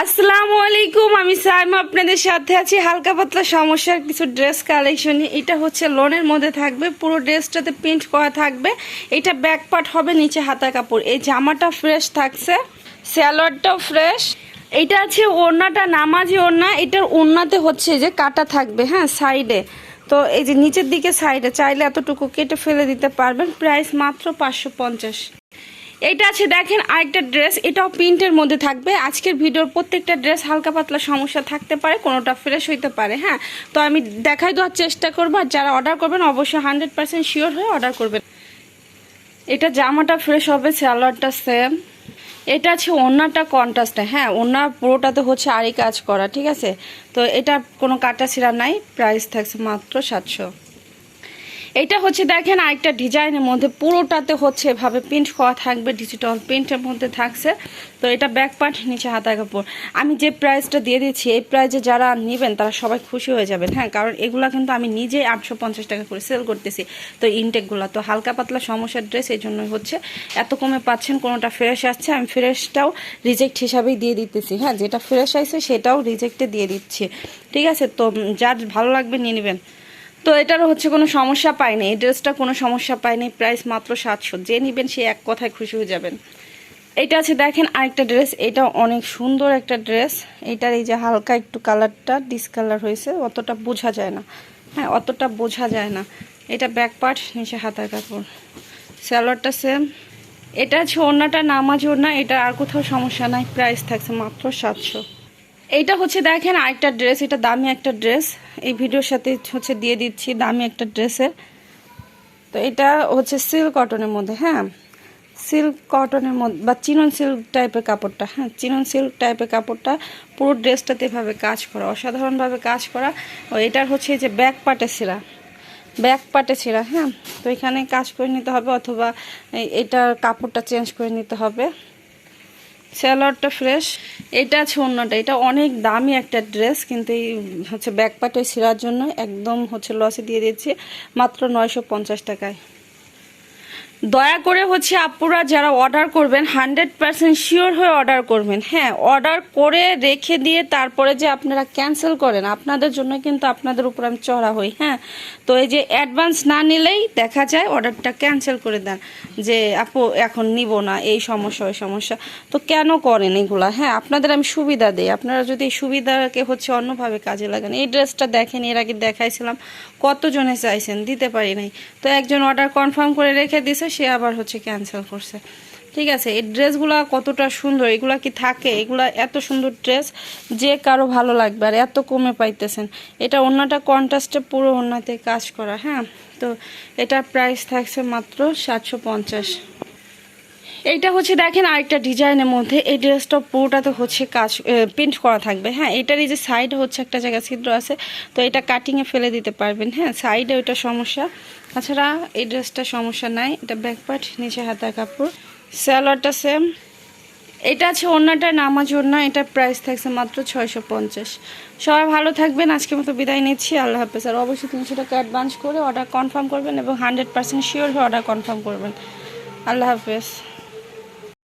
আসসালামু আলাইকুম, আমি সাইমা, আপনাদের সাথে আছি। হালকা পাতলা সমস্যার কিছু ড্রেস কালেকশন এটা হচ্ছে লোনের মধ্যে থাকবে, পুরো ড্রেসটাতে প্রিন্ট করা থাকবে। এটা ব্যাক পার্ট হবে নিচে হাতা কাপড়। এই জামাটা ফ্রেশ থাকছে স্যালোয়ারটাও ফ্রেশ। এটা আছে ওড়নাটা, নামাজি ওড়না। এটার ওড়নাতে হচ্ছে যে কাটা থাকবে হ্যাঁ সাইডে। তো এই যে নিচের দিকে সাইডে, চাইলে এতটুকু কেটে ফেলে দিতে পারবেন। প্রাইস মাত্র পাঁচশো পঞ্চাশ। এটা আছে, দেখেন আরেকটা ড্রেস এটাও প্রিন্টের মধ্যে থাকবে। আজকের ভিডিওর প্রত্যেকটা ড্রেস হালকা পাতলা সমস্যা থাকতে পারে, কোনোটা ফ্রেশ হইতে পারে হ্যাঁ? তো আমি দেখাই দেওয়ার চেষ্টা করব, আর যারা অর্ডার করবেন, অবশ্যই হান্ড্রেড পার্সেন্ট শিওর হয়ে অর্ডার করবেন। এটা জামাটা ফ্রেশ হবে স্যালোয়ারটা সেম এটা আছে ওড়নাটা কন্ট্রাস্টে হ্যাঁ? ওড়না পুরোটাতে হচ্ছে আরই কাজ করা, ঠিক আছে? তো এটা কোনো কাটা ছিঁড়া নাই প্রাইস থাকছে মাত্র সাতশো। এটা হচ্ছে দেখেন আরেকটা ডিজাইনের মধ্যে, পুরোটাতে হচ্ছে এভাবে প্রিন্ট করা থাকবে ডিজিটাল প্রিন্টের মধ্যে থাকছে। তো এটা ব্যাক পার্ট নিচে হাতা কাপড়। আমি যে প্রাইসটা দিয়ে দিচ্ছি, এই প্রাইসে যারা নেবেন, তারা সবাই খুশি হয়ে যাবেন হ্যাঁ? কারণ এগুলো কিন্তু আমি নিজেই আটশো পঞ্চাশ টাকা করে সেল করতেছি। তো ইনটেকগুলো তো হালকা পাতলা সমস্যার ড্রেস এই জন্যই হচ্ছে। এত কমে পাচ্ছেন, কোনোটা ফ্রেশ আসছে, আমি ফ্রেশটাও রিজেক্ট হিসাবেই দিয়ে দিতেছি হ্যাঁ? যেটা ফ্রেশ আসছে, সেটাও রিজেক্টে দিয়ে দিচ্ছি। ঠিক আছে? তো যার ভালো লাগবে, নিয়ে নেবেন। তো এটার হচ্ছে কোনো সমস্যা পায়নি, এই ড্রেসটা কোনো সমস্যা পায়নি প্রাইস মাত্র সাতশো। যে নেবেন সে এক কথায় খুশি হয়ে যাবেন। এটা আছে দেখেন আরেকটা ড্রেস এটা অনেক সুন্দর একটা ড্রেস। এটার এই যে হালকা একটু কালারটা ডিসকালার হয়েছে, অতটা বোঝা যায় না। হ্যাঁ অতটা বোঝা যায় না। এটা ব্যাক পার্ট নিচে হাতার কাপড়। স্যালোয়ারটা সেম এটা আছে ওড়নাটা নামাজ ওড়না এটা আর কোথাও সমস্যা নাই প্রাইস থাকছে মাত্র সাতশো। এইটা হচ্ছে দেখেন আরেকটা ড্রেস, এটা দামি একটা ড্রেস। এই ভিডিওর সাথে হচ্ছে দিয়ে দিচ্ছি দামি একটা ড্রেসের। তো এটা হচ্ছে সিল্ক কটনের মধ্যে হ্যাঁ? সিল্ক কটনের মধ্যে, বা চিনন সিল্ক টাইপের কাপড়টা হ্যাঁ? চিনন সিল্ক টাইপের কাপড়টা পুরো ড্রেসটাতে এভাবে কাজ করা, অসাধারণভাবে কাজ করা। ও এটার হচ্ছে যে ব্যাক পার্টে ছিঁড়া ব্যাক পার্টে ছিঁড়া হ্যাঁ? তো এখানে কাজ করে নিতে হবে অথবা এটার কাপড়টা চেঞ্জ করে নিতে হবে। স্যালোয়ারটা ফ্রেশ। এটা আছে অন্যটা। এটা অনেক দামি একটা ড্রেস, কিন্তু এই হচ্ছে ব্যাকপাটে সিরার জন্য একদম হচ্ছে লসে দিয়ে দিয়েছি, মাত্র নয়শো পঞ্চাশ টাকায়। দয়া করে হচ্ছে আপুরা যারা অর্ডার করবেন হান্ড্রেড পার্সেন্ট শিওর হয়ে অর্ডার করবেন। হ্যাঁ অর্ডার করে রেখে দিয়ে তারপরে যে আপনারা ক্যান্সেল করেন, আপনাদের জন্য কিন্তু আপনাদের উপর আমি চড়া হই হ্যাঁ। তো এই যে অ্যাডভান্স না নিলেই দেখা যায় অর্ডারটা ক্যান্সেল করে দেন যে আপু এখন নিব না, এই সমস্যা, ওই সমস্যা। তো কেন করেন এগুলো? হ্যাঁ আপনাদের আমি সুবিধা দিই। আপনারা যদি এই সুবিধাকে হচ্ছে অন্যভাবে কাজে লাগান, এই ড্রেসটা দেখেন, এর আগে দেখাইছিলাম, কতজনে চাইছেন? দিতে পারি নাই। তো একজন অর্ডার কনফার্ম করে রেখে দিছে সে আবার হচ্ছে ক্যান্সেল করছে। ঠিক আছে, এই ড্রেসগুলো কতটা সুন্দর, এগুলা কি থাকে? এগুলা এত সুন্দর ড্রেস, যে কারও ভালো লাগবে আর এত কমে পাইতেছেন। এটা অন্যটা কন্ট্রাস্টে পুরো অন্যতে কাজ করা হ্যাঁ? তো এটা প্রাইস থাকছে মাত্র সাতশো পঞ্চাশ। এইটা হচ্ছে দেখেন আরেকটা ডিজাইনের মধ্যে। এই ড্রেসটা পুরোটা তো হচ্ছে কাজ প্রিন্ট করা থাকবে। হ্যাঁ এটার এই যে সাইড হচ্ছে একটা জায়গায় ছিদ্র আছে। তো এটা কাটিংয়ে ফেলে দিতে পারবেন। হ্যাঁ সাইডে ওইটা সমস্যা। তাছাড়া এই ড্রেসটা সমস্যা নাই। এটা ব্যাক পার্ট নিচে হাতা কাপড়। স্যালোয়ারটা সেম এটা আছে অন্যটা নামাজ অন্য এটার প্রাইস থাকছে মাত্র ছয়শো পঞ্চাশ। সবাই ভালো থাকবেন। আজকের মতো বিদায় নিচ্ছি। আল্লাহ হাফেজ। আর অবশ্যই তিনশো টাকা অ্যাডভান্স করে অর্ডার কনফার্ম করবেন এবং হান্ড্রেড পার্সেন্ট শিওর হয়ে অর্ডার কনফার্ম করবেন। আল্লাহ হাফেজ।